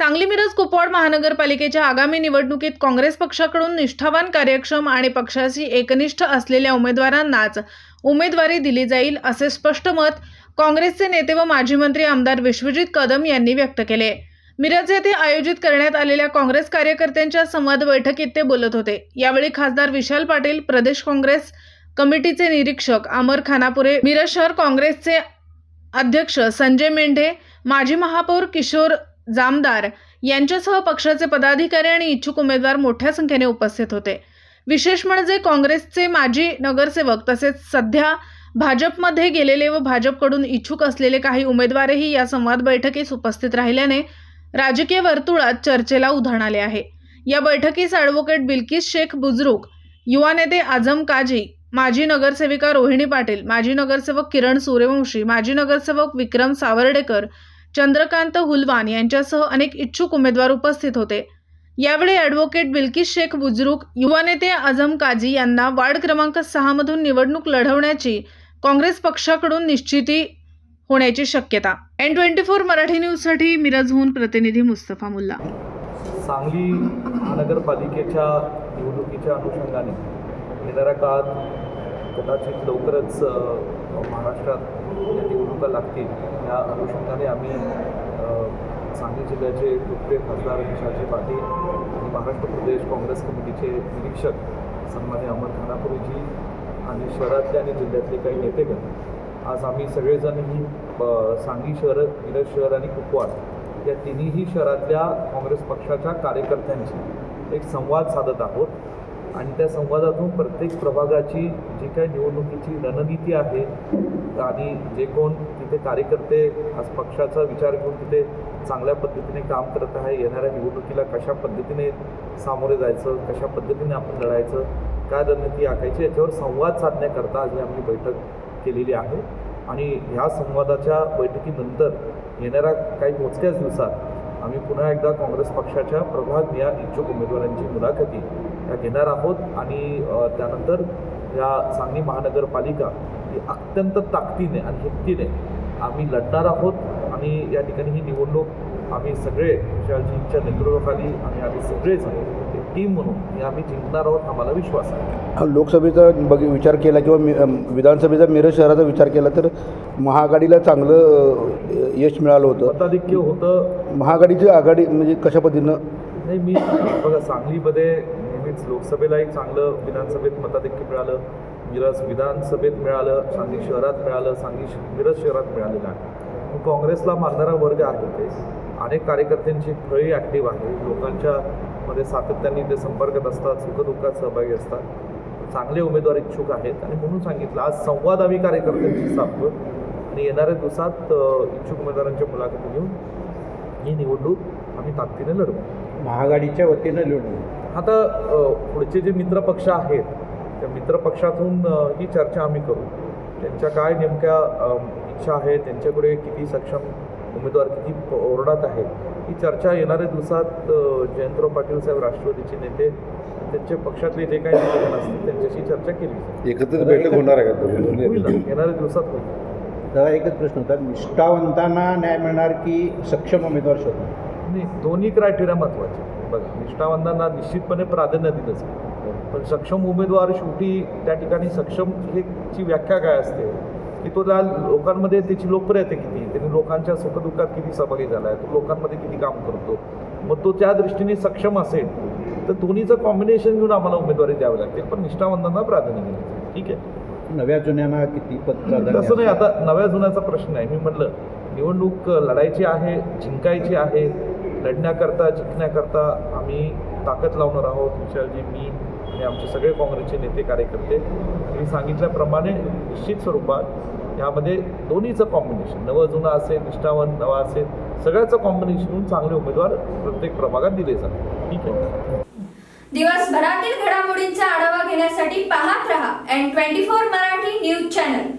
सांगली मिरज कुपवाड महानगरपालिकेच्या आगामी निवडणुकीत काँग्रेस पक्षाकडून निष्ठावान कार्यक्षम आणि पक्षाशी एकनिष्ठ असलेल्या उमेदवारांनाच उमेदवारी दिली जाईल असे स्पष्ट मत काँग्रेसचे नेते व माजी मंत्री आमदार विश्वजित कदम यांनी व्यक्त केले. मिरज येथे आयोजित करण्यात आलेल्या काँग्रेस कार्यकर्त्यांच्या संवाद बैठकीत ते बोलत होते. यावेळी खासदार विशाल पाटील प्रदेश काँग्रेस कमिटीचे निरीक्षक अमर खानापुरे मिरज शहर काँग्रेसचे अध्यक्ष संजय मेंढे माजी महापौर किशोर जामदार यांच्यासह पक्षाचे पदाधिकारी आणि इच्छुक उमेदवार मोठ्या संख्येने उपस्थित होते. विशेष म्हणजे काँग्रेसचे माजी नगरसेवक तसेच सध्या भाजपमध्ये गेलेले व भाजपकडून इच्छुक असलेले काही उमेदवारही या संवाद बैठकीस उपस्थित राहिल्याने राजकीय वर्तुळात चर्चेला उधाण आले आहे. या बैठकीस ॲडव्होकेट बिल्किस शेख बुजरुक युवा नेते आझम काजी माजी नगरसेविका रोहिणी पाटील माजी नगरसेवक किरण सूर्यवंशी माजी नगरसेवक विक्रम सावर्डेकर चंद्रकांत हुलवान यांच्यासह अनेक इच्छुक उमेदवार उपस्थित होते. यावेळी ॲडव्होकेट बिल्किस शेख बुजरुक युवा नेते आझम काजी यांना वार्ड क्रमांक सहामधून निवडणूक लढवण्याची काँग्रेस पक्षाकडून निश्चिती होण्याची शक्यता. एन ट्वेंटी फोर मराठी न्यूजसाठी मिरजहून प्रतिनिधी मुस्तफा मुल्ला. सांगली महानगरपालिकेच्या निवडणुकीच्या अनुषंगाने येणाऱ्या काळात कदाचित लवकरच महाराष्ट्रात या निवडणुका लागतील या अनुषंगाने आम्ही सांगली जिल्ह्याचे लोकप्रिय खासदार विशालजी पाटील आणि महाराष्ट्र प्रदेश काँग्रेस कमिटीचे निरीक्षक सन्मान्य अमर खानापुरीजी आणि शहरातले आणि जिल्ह्यातले काही नेतेगण. आज आम्ही सगळेजणही सांगली शहर मिरज शहर आणि कुपवाड या तिन्हीही शहरातल्या काँग्रेस पक्षाच्या कार्यकर्त्यांशी एक संवाद साधत आहोत. आणि त्या संवादातून प्रत्येक प्रभागाची जी काही निवडणुकीची रणनीती आहे आणि जे कोण तिथे कार्यकर्ते आज पक्षाचा विचार घेऊन तिथे चांगल्या पद्धतीने काम करत आहे येणाऱ्या निवडणुकीला कशा पद्धतीने सामोरे जायचं कशा पद्धतीने आपण लढायचं काय रणनीती आखायची याच्यावर संवाद साधण्याकरता आज आम्ही बैठक केलेली आहे. आणि ह्या संवादाच्या बैठकीनंतर येणाऱ्या काही मोजक्याच दिवसात आम्ही पुन्हा एकदा काँग्रेस पक्षाच्या प्रभाग या इच्छुक उमेदवारांची मुलाखती घेणार आहोत आणि त्यानंतर या सांगली महानगरपालिका ही अत्यंत ताकदीने आणि हिमतीने आम्ही लढणार आहोत आणि या ठिकाणी ही निवडणूक आम्ही सगळे विशालजींच्या नेतृत्वाखाली आणि आम्ही एक टीम म्हणून हे आम्ही जिंकणार आहोत आम्हाला विश्वास आहे. लोकसभेचा बघ विचार केला किंवा विधानसभेचा मिरज शहराचा विचार केला तर महाआघाडीला चांगलं यश मिळालं होतं. मताधिक्य होतं. महाआघाडीची आघाडी म्हणजे कशा पद्धतीनं? नाही मी बघा सांगलीमध्ये नेहमीच लोकसभेलाही चांगलं विधानसभेत मताधिक्य मिळालं. मिरज विधानसभेत मिळालं सांगली शहरात मिळालं सांगली श- मिरज शहरात मिळालेलं आहे. काँग्रेसला मानणारा वर्ग आहे ते. अनेक कार्यकर्त्यांची फळी ॲक्टिव्ह आहे. लोकांच्या मध्ये सातत्याने ते संपर्कात असतात सुखदुःखात सहभागी असतात. चांगले उमेदवार इच्छुक आहेत. आणि म्हणून सांगितलं आज संवाद आम्ही कार्यकर्त्यांशी साधतो आणि येणाऱ्या दिवसात इच्छुक उमेदवारांच्या मुलाखती घेऊन ही निवडणूक आम्ही ताकदीने लढवू. महाआघाडीच्या वतीनं लढू आता पुढचे जे मित्रपक्ष आहेत त्या मित्रपक्षातून ही चर्चा आम्ही करू. त्यांच्या काय नेमक्या इच्छा आहेत त्यांच्याकडे किती सक्षम उमेदवार किती प- ओरडात आहेत ही चर्चा येणाऱ्या दिवसात जयंतराव पाटील साहेब राष्ट्रवादीचे नेते त्यांच्या पक्षातले जे काही नेतेगण असतील त्यांच्याशी चर्चा केली. जाईल. एकत्रित बैठक होणार आहे का? येणाऱ्या दिवसात होईल. दादा एकच प्रश्न होता. निष्ठावंतांना न्याय मिळणार की सक्षम उमेदवार शोधणार? नाही दोन्ही क्रायटेरिया महत्त्वाचे बघा निष्ठावंतांना निश्चितपणे प्राधान्य दिलंच पण सक्षम उमेदवार शेवटी त्या ठिकाणी सक्षम हे ची व्याख्या काय असते? की तो त्या लोकांमध्ये त्याची लोकप्रियता किती त्यांनी लोकांच्या सुखदुःखात किती सहभागी झाला आहे तो लोकांमध्ये किती काम करतो? मग तो त्या दृष्टीने सक्षम असेल तर दोन्हीचं कॉम्बिनेशन घेऊन आम्हाला उमेदवारी द्यावी लागते. पण निष्ठावंतांना प्राधान्य दिलं. ठीक आहे? नव्या जुन्यांना किती तसं नाही. आता नव्या जुन्याचा प्रश्न आहे. मी म्हटलं निवडणूक लढायची आहे जिंकायची आहे. लढण्याकरता जिंकण्याकरता आम्ही ताकद लावणार आहोत. विशालजी मी आणि आमचे सगळे काँग्रेसचे नेते कार्यकर्ते. मी सांगितल्याप्रमाणे निश्चित स्वरूपात ह्यामध्ये दोन्हीचं कॉम्बिनेशन नवं जुनं असेल निष्ठावन नवा असेल सगळ्याचं कॉम्बिनेशन होऊन चांगले उमेदवार प्रत्येक प्रभागात दिले जातात. ठीक आहे? दिवसभरातील घडामोडींचा आढावा घेण्यासाठी पाहत रहा N twenty four Marathi news channel